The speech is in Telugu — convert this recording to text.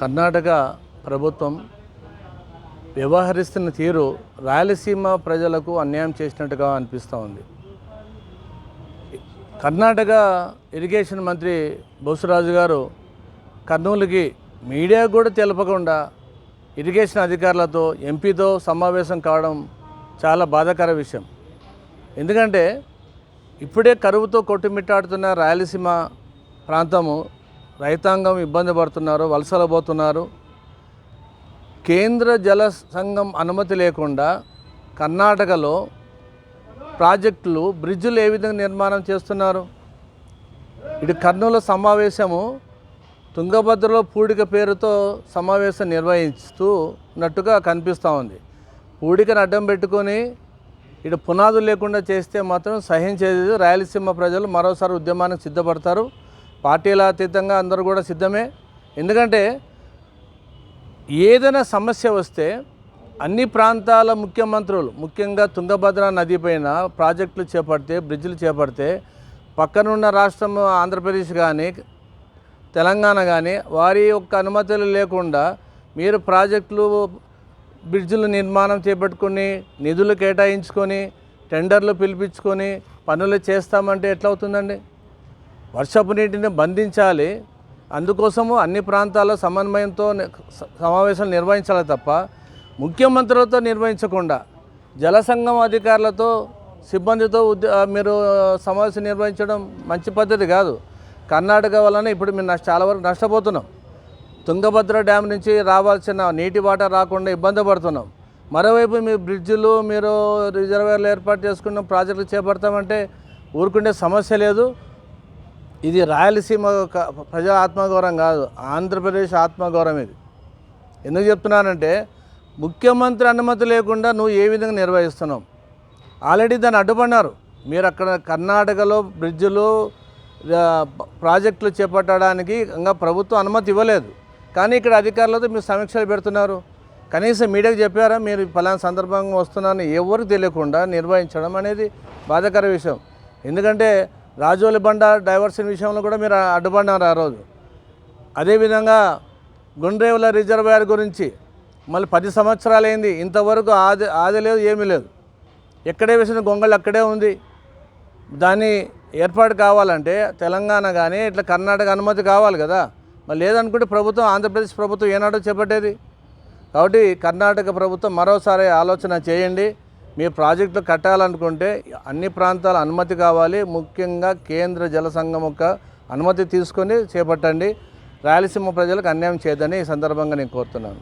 కర్ణాటక ప్రభుత్వం వ్యవహరిస్తున్న తీరు రాయలసీమ ప్రజలకు అన్యాయం చేసినట్టుగా అనిపిస్తూ ఉంది. కర్ణాటక ఇరిగేషన్ మంత్రి బొసురాజు గారు కర్నూలుకి మీడియా కూడా తెలపకుండా ఇరిగేషన్ అధికారులతో ఎంపీతో సమావేశం కావడం చాలా బాధాకర విషయం. ఎందుకంటే ఇప్పుడే కరువుతో కొట్టుమిట్టాడుతున్న రాయలసీమ ప్రాంతము రైతాంగం ఇబ్బంది పడుతున్నారు వలసలు పోతున్నారు. కేంద్ర జల సంఘం అనుమతి లేకుండా కర్ణాటకలో ప్రాజెక్టులు బ్రిడ్జులు ఏ విధంగా నిర్మాణం చేస్తున్నారు? ఇటు కర్నూలు సమావేశము తుంగభద్రలో పూడిక పేరుతో సమావేశం నిర్వహిస్తూ ఉన్నట్టుగా కనిపిస్తూ ఉంది. పూడికను అడ్డం పెట్టుకొని ఇటు పునాదులు లేకుండా చేస్తే మాత్రం సహించేది రాయలసీమ ప్రజలు మరోసారి ఉద్యమానికి సిద్ధపడతారు. పార్టీల అతీతంగా అందరూ కూడా సిద్ధమే. ఎందుకంటే ఏదైనా సమస్య వస్తే అన్ని ప్రాంతాల ముఖ్యమంత్రులు ముఖ్యంగా తుంగభద్ర నది పైన ప్రాజెక్టులు చేపడితే బ్రిడ్జిలు చేపడితే పక్కనున్న రాష్ట్రం ఆంధ్రప్రదేశ్ కానీ తెలంగాణ కానీ వారి యొక్క అనుమతులు లేకుండా మీరు ప్రాజెక్టులు బ్రిడ్జిలు నిర్మాణం చేపట్టుకొని నిధులు కేటాయించుకొని టెండర్లు పిలిపించుకొని పనులు చేస్తామంటే ఎట్లవుతుందండి? వర్షపు నీటిని బంధించాలి. అందుకోసము అన్ని ప్రాంతాల సమన్వయంతో సమావేశాలు నిర్వహించాలి తప్ప ముఖ్యమంత్రులతో నిర్వహించకుండా జలసంఘం అధికారులతో సిబ్బందితో మీరు సమావేశం నిర్వహించడం మంచి పద్ధతి కాదు. కర్ణాటక వలన ఇప్పుడు మేము నష్ట చాలా వరకు నష్టపోతున్నాం. తుంగభద్ర డ్యామ్ నుంచి రావాల్సిన నీటి వాటర్ రాకుండా ఇబ్బంది పడుతున్నాం. మరోవైపు మీ బ్రిడ్జిలు మీరు రిజర్వేర్లు ఏర్పాటు చేసుకున్న ప్రాజెక్టులు చేపడతామంటే ఊరుకుండే సమస్య లేదు. ఇది రాయలసీమ ప్రజా ఆత్మగౌరవం కాదు ఆంధ్రప్రదేశ్ ఆత్మగౌరవం ఇది. ఎందుకు చెప్తున్నానంటే ముఖ్యమంత్రి అనుమతి లేకుండా నువ్వు ఏ విధంగా నిర్వహిస్తున్నావు? ఆల్రెడీ దాన్ని అడ్డుపడినారు. మీరు అక్కడ కర్ణాటకలో బ్రిడ్జులు ప్రాజెక్టులు చేపట్టడానికి ఇంకా ప్రభుత్వం అనుమతి ఇవ్వలేదు. కానీ ఇక్కడ అధికారులతో మీరు సమీక్షలు పెడుతున్నారు. కనీసం మీడియాకు చెప్పారా మీరు ఫలానా సందర్భంగా వస్తున్నారని ఎవరికి తెలియకుండా నిర్వహించడం అనేది బాధాకర విషయం. ఎందుకంటే రాజోలి బండ డైవర్షన్ విషయంలో కూడా మీరు అడ్డుపడినారు ఆ రోజు. అదేవిధంగా గుండ్రేవుల రిజర్వాయర్ గురించి మళ్ళీ పది సంవత్సరాలైంది. ఇంతవరకు ఆది ఆది లేదు ఏమీ లేదు. ఎక్కడే వేసిన గొంగళ్ళు అక్కడే ఉంది. దాన్ని ఏర్పాటు కావాలంటే తెలంగాణ కానీ ఇట్లా కర్ణాటక అనుమతి కావాలి కదా. మరి లేదనుకుంటే ప్రభుత్వం ఆంధ్రప్రదేశ్ ప్రభుత్వం ఏనాడో చేపట్టేది. కాబట్టి కర్ణాటక ప్రభుత్వం మరోసారి ఆలోచన చేయండి. మీ ప్రాజెక్టులు కట్టాలనుకుంటే అన్ని ప్రాంతాల అనుమతి కావాలి. ముఖ్యంగా కేంద్ర జల సంఘం యొక్క అనుమతి తీసుకొని చేపట్టండి. రాయలసీమ ప్రజలకు అన్యాయం చేయదని ఈ సందర్భంగా నేను కోరుతున్నాను.